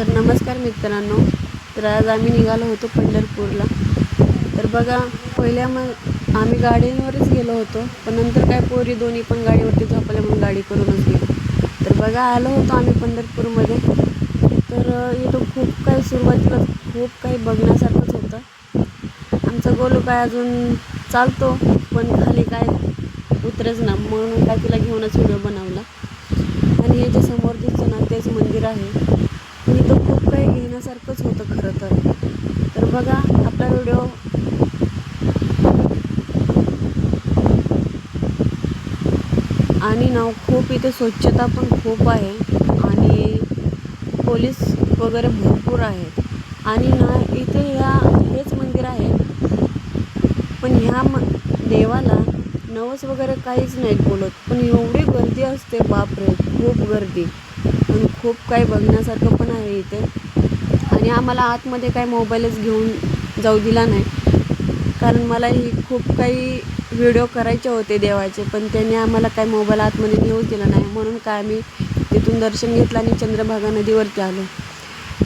तर नमस्कार मित्रांनो. तर आज आम्ही निघालो होतो पंढरपूरला. तर बघा पहिल्या मग आम्ही गाडीवरच गेलो होतो पण नंतर काय पोरी दोन्ही पण गाडीवरती झोपल्या म्हणून गाडी करूनच गेलो. तर बघा आलो होतो आम्ही पंढरपूरमध्ये. तर इथं खूप काही सुरुवातीला खूप काही बघण्यासारखंच होतं. आमचा गोलू काय अजून चालतो पण खाली काय उतरेच ना म्हणून काय तिला घेऊनच व्हिडिओ बनवला. आणि हे जे समोर दिसतं ना तेच मंदिर आहे आणि इथं खूप काही घेण्यासारखंच होतं खरं तर तर बघा आपला व्हिडिओ आणि ना खूप इथे स्वच्छता पण खूप आहे. आणि पोलीस वगैरे भरपूर आहेत. आणि ना इथे ह्या हेच मंदिर आहे. पण ह्या म देवाला नवस वगैरे काहीच नाहीत बोलत. पण एवढी गर्दी असते बापरे खूप गर्दी. आणि खूप काही बघण्यासारखं पण आहे इथे. आणि आम्हाला आतमध्ये काय मोबाईलच घेऊन जाऊ दिला नाही. कारण मला ही खूप काही व्हिडिओ करायचे होते देवाचे पण त्यांनी आम्हाला काय मोबाईल आतमध्ये नेऊच दिला नाही. म्हणून काय आम्ही तिथून दर्शन घेतलं आणि चंद्रभागा नदीवरती आलो.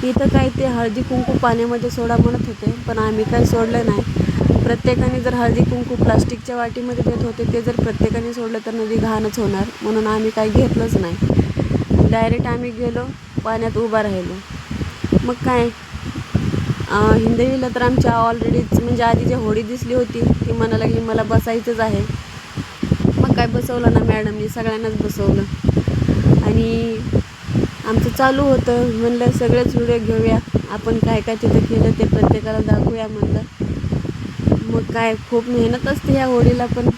इथं काय ते हळदी कुंकू पाण्यामध्ये सोडा म्हणत होते पण आम्ही काय सोडलं नाही. प्रत्येकाने जर हळदी कुंकू प्लास्टिकच्या वाटीमध्ये देत होते ते जर प्रत्येकाने सोडलं तर नदी घाणच होणार. म्हणून आम्ही काय घेतलंच नाही. डायरेक्ट आम्ही गेलो पाण्यात उभा राहिलो. मग काय? हिंदवीला तर आमच्या ऑलरेडीच म्हणजे आधी जी होडी दिसली होती ती म्हणा लागली मला बसायचंच आहे. मग काय बसवलं ना मॅडमनी सगळ्यांनाच बसवलं. आणि आमचं चालू होतं म्हणलं सगळेच व्हिडिओ घेऊया आपण काय काय तिथं केलं ते प्रत्येकाला दाखवूया म्हणलं. मग काय खूप मेहनत असते ह्या होडीला पण.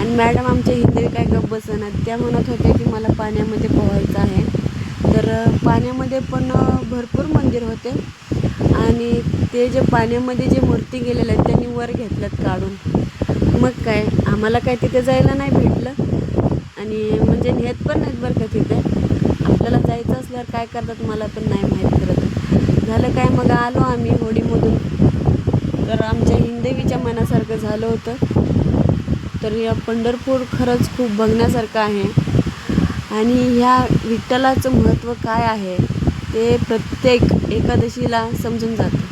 आणि मॅडम आमच्या हिंदवी काय गप्प बसणार त्या म्हणत होत्या की मला पाण्यामध्ये पोहायचं आहे. तर पाण्यामध्ये पण भरपूर मंदिर होते. आणि ते जे पाण्यामध्ये जे मूर्ती गेलेल्या आहेत त्यांनी वर घेतल्यात काढून. मग काय आम्हाला काय तिथे जायला नाही भेटलं. आणि म्हणजे नेत पण नाहीत बरं का तिथे. आपल्याला जायचं असल्यावर काय करतात मला पण नाही माहीत करत झालं काय मग आलो आम्ही होडीमधून. तर आमच्या हिंदेवीच्या मनासारखं झालं होतं. तर या पंढरपूर खरंच खूप बघण्यासारखं आहे. आणि ह्या विठ्ठलाचं महत्त्व काय आहे ते प्रत्येक एकादशीला समजून जातं.